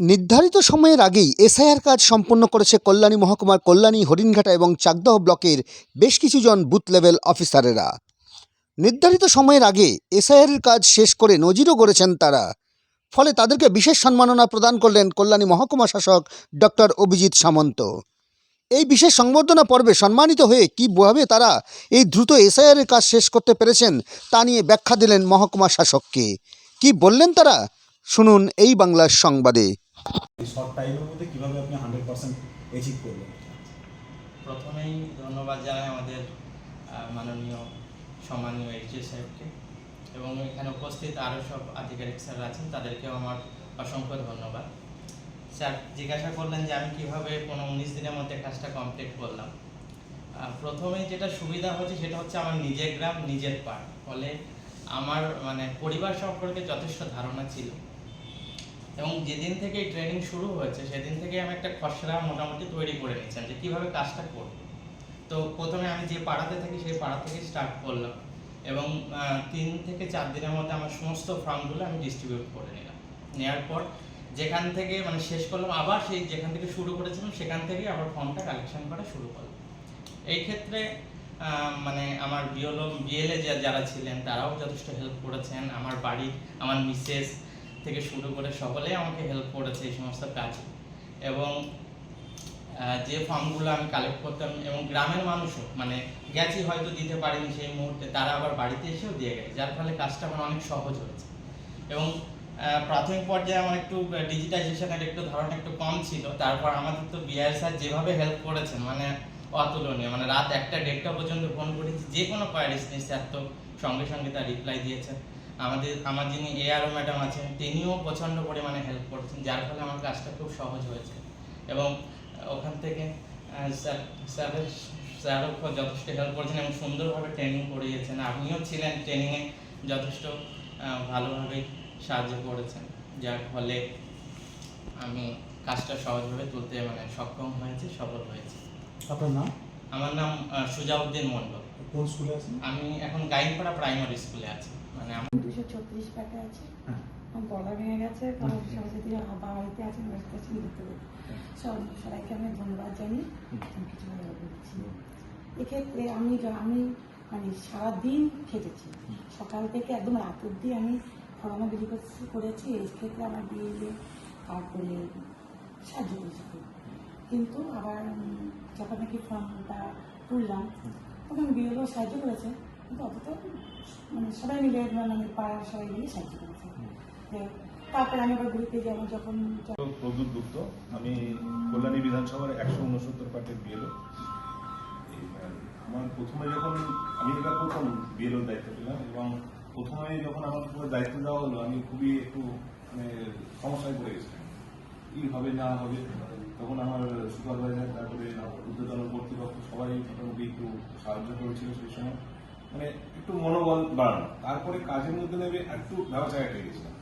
নির্ধারিত সময়ের আগেই এসআইআর কাজ সম্পন্ন করেছে কল্যাণী মহকুমার কল্যাণী হরিণঘাটা এবং চাকদহ ব্লকের বেশ কিছু জন বুথ লেভেল অফিসারেরা। নির্ধারিত সময়ের আগে এসআইআরের কাজ শেষ করে নজিরও গড়েছেন তারা। ফলে তাদেরকে বিশেষ সম্মাননা প্রদান করলেন কল্যাণী মহকুমা শাসক ডক্টর অভিজিৎ সামন্ত। এই বিশেষ সংবর্ধনা পর্বে সম্মানিত হয়ে কীভাবে তারা এই দ্রুত এসআইআরের কাজ শেষ করতে পেরেছেন তা নিয়ে ব্যাখ্যা দিলেন মহকুমা শাসককে। কি বললেন তারা? শুনুন এই বাংলার সংবাদে। এই শর্ট টাইমের মধ্যে কীভাবে আপনি হান্ড্রেড পার্সেন্ট অ্যাচিভ করবেন প্রথমেই ধন্যবাদ জানাই আমাদের মাননীয় সম্মানীয় এইচএস সাহেবকে এবং এখানে উপস্থিত আরও সব আধিকারিক স্যার আছেন তাদেরকেও আমার অসংখ্য ধন্যবাদ। স্যার জিজ্ঞাসা করলেন যে আমি কীভাবে কোনো উনিশ দিনের মধ্যে কাজটা কমপ্লিট করলাম। আহ, প্রথমেই যেটা সুবিধা হচ্ছে সেটা হচ্ছে আমার নিজের গ্রাম নিজের পাড়। ফলে আমার মানে পরিবার সম্পর্কে যথেষ্ট ধারণা ছিল। এবং যেদিন থেকে এই ট্রেনিং শুরু হয়েছে, সেদিন থেকে আমি একটা খসড়া মোটামুটি তৈরি করে নিয়েছিলাম যে কীভাবে কাজটা করব। তো প্রথমে আমি যে পাড়াতে থাকি, সেই পাড়া থেকে স্টার্ট করলাম এবং তিন থেকে চার দিনের মধ্যে আমার সমস্ত ফর্মগুলো আমি ডিস্ট্রিবিউট করে নিলাম। নেওয়ার পর যেখান থেকে মানে শেষ করলাম, আবার সেই যেখান থেকে শুরু করেছিলাম, সেখান থেকে আবার ফর্মটা কালেকশন করা শুরু করলাম। এই ক্ষেত্রে মানে আমার বিএলএ যারা ছিলেন, তারাও যথেষ্ট হেল্প করেছেন। আমার বাড়ির, আমার মিসেস থেকে শুরু করে সকলেই আমাকে হেল্প করেছে এই সমস্ত কাজে। এবং যে ফর্মগুলো আমি কালেক্ট করতাম এবং গ্রামের মানুষও মানে গেছি হয়তো দিতে পারিনি সেই মুহূর্তে, তারা আবার বাড়িতে এসেও দিয়ে গেছে, যার ফলে কাজটা আমার অনেক সহজ হয়েছে। এবং প্রাথমিক পর্যায়ে আমার একটু ডিজিটাইজেশনের একটু ধারণা একটু কম ছিল, তারপর আমাদের তো বিআর স্যার যেভাবে হেল্প করেছেন মানে অতুলনীয় মানে রাত একটা দেড়টা পর্যন্ত ফোন করেছি যে কোনো কোয়ারিজ নিয়ে স্যার তো সঙ্গে সঙ্গে তার রিপ্লাই দিয়েছেন। আমাদের আমার যিনি এআরও ম্যাডাম আছেন তিনিও প্রচণ্ড পরিমাণে হেল্প করেছেন যার ফলে আমার কাজটা খুব সহজ হয়েছে। এবং ওখান থেকে স্যার স্যারের স্যারও যথেষ্ট হেল্প করেছেন এবং সুন্দরভাবে ট্রেনিং করিয়েছেন। আপনিও ছিলেন ট্রেনিংয়ে যথেষ্ট ভালোভাবে সাহায্য করেছেন। যার ফলে আমি কাজটা সহজভাবে তুলতে মানে সক্ষম হয়েছে সফল হয়েছে। আপনার নাম? আমার নাম সুজাউদ্দিন মণ্ডল। কোন স্কুলে আছেন? আমি এখন গাইনপাড়া প্রাইমারি স্কুলে আছি। দুশো ছত্রিশ টাকা আছে। হ্যাঁ। গলা ভেঙে গেছে কারণ সরস্বতী বাড়িতে দেখতে দেখতে সব সবাইকে আমি ধন্যবাদ কিছু বলছি এক্ষেত্রে আমি আমি মানে সারাদিন খেটেছি। সকাল থেকে একদম রাত অবধি আমি ফর্মা বিলি করেছি এই ক্ষেত্রে আমার বিয়ে তারপরে সাহায্য করেছি কিন্তু আবার যখন নাকি ফর্মটা তুললাম তখন বিয়েও সাহায্য করেছে। কিন্তু অতটা মানে সবাই মিলে মানে পাড়ার সবাই মিলে সাহায্য করেছে। তারপরে আমি আবার গ্রুপে যেমন যখন প্রদ্যুৎ গুপ্ত আমি কল্যাণী বিধানসভার একশো উনসত্তর পার্টির বিএলও আমার প্রথমে যখন আমি এটা প্রথম বিএলওর দায়িত্ব পেলাম এবং প্রথমে যখন আমার উপরে দায়িত্ব দেওয়া হলো আমি খুবই একটু মানে সমস্যায় পড়ে গেছিলাম। কি হবে না হবে তখন আমার সুপারভাইজার তারপরে ঊর্ধ্বতন কর্তৃপক্ষ সবাই মোটামুটি একটু সাহায্য করেছিল সেই সময়। মানে একটু মনোবল বাড়ানো। তারপরে কাজের মধ্যে নেবে একটু ব্যবসা একটা গেছিলাম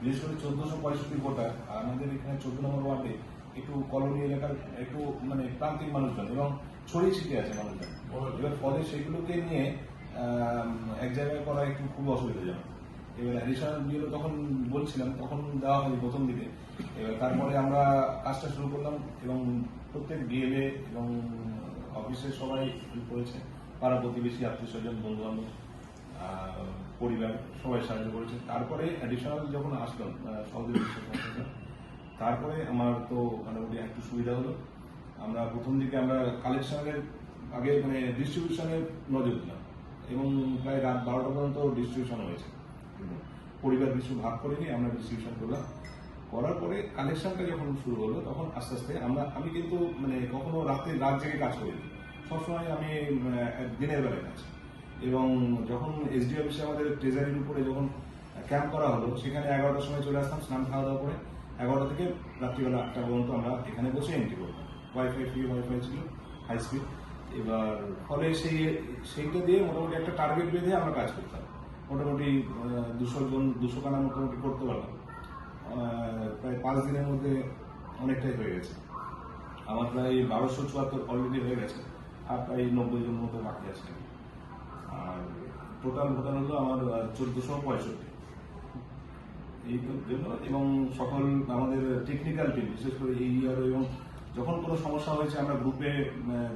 বিশেষ করে চোদ্দশো পঁয়ষট্টি ভোটার আর আমাদের এখানে চোদ্দ নম্বর ওয়ার্ডে একটু কলোনি এলাকার একটু মানে প্রান্তিক মানুষজন এবং ছড়িয়ে ছিটিয়ে আছে মানুষজন। এবার ফলে সেগুলোকে নিয়ে এক জায়গায় করা একটু খুব অসুবিধাজনক এবার অ্যাডিশনাল বিএলও তখন বলছিলাম তখন দেওয়া হয়নি প্রথম দিকে। এবার তারপরে আমরা কাজটা শুরু করলাম এবং প্রত্যেক বিএলএ এবং অফিসের সবাই করেছে। পাড়া প্রতিবেশী, আত্মীয় স্বজন বন্ধু বান্ধব পরিবার সবাই সাহায্য করেছে। তারপরে অ্যাডিশনাল যখন আসলাম করতে তারপরে আমার তো মোটামুটি একটু সুবিধা হলো। আমরা প্রথম দিকে আমরা কালেকশনের আগে মানে ডিস্ট্রিবিউশনের নজর দিলাম এবং প্রায় রাত বারোটা পর্যন্ত ডিস্ট্রিবিউশন হয়েছে। পরিবার কিছু ভাগ করে নিয়ে আমরা ডিস্ট্রিবিউশন করলাম। করার পরে কালেকশনটা যখন শুরু হলো, তখন আস্তে আস্তে আমরা, আমি কিন্তু মানে কখনো রাতে রাত জেগে কাজ করিনি। সবসময় আমি আহ, দিনের বেলায় কাজ এবং যখন এসডি অফিসে আমাদের ট্রেজারির উপরে যখন ক্যাম্প করা হলো সেখানে এগারোটার সময় চলে আসতাম স্নান খাওয়া দাওয়া করে এগারোটা থেকে রাত্রিবেলা আটটা পর্যন্ত আমরা এখানে বসে এন্ট্রি করতাম। ওয়াইফাই ফ্রি ওয়াইফাই ছিল হাই স্পিড এবার ফলে সেই সেইটা দিয়ে মোটামুটি একটা টার্গেট বেঁধে আমরা কাজ করতাম। মোটামুটি দুশো জন দুশো কানা মোটামুটি করতে পারলাম প্রায় পাঁচ দিনের মধ্যে অনেকটাই হয়ে গেছে। আমার প্রায় বারোশো চুয়াত্তর অলরেডি হয়ে গেছে। আর প্রায় নব্বই জন মতো বাকি আছে। আর টোটাল ভোটার হলো আমার চোদ্দশো পঁয়ষট্টি। এই জন্য এবং সকল আমাদের টেকনিক্যাল টিম বিশেষ করে এই ইয়ার এবং যখন কোনো সমস্যা হয়েছে আমরা গ্রুপে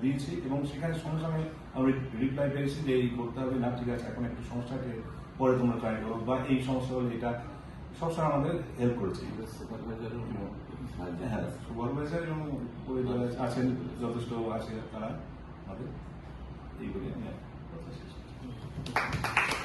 দিয়েছি এবং সেখানে সঙ্গে সঙ্গে আমরা রিপ্লাই পেয়েছি যে এই করতে হবে না ঠিক আছে এখন একটু সমস্যাকে পরে তোমরা ট্রাই করো বা এই সমস্যা হলে এটা সবসময় আমাদের হেল্প করেছে। হ্যাঁ সুপারভাইজার এবং আছেন যথেষ্ট আছে তারা। আমাদের এই বলে আমি কথা শেষ করছি।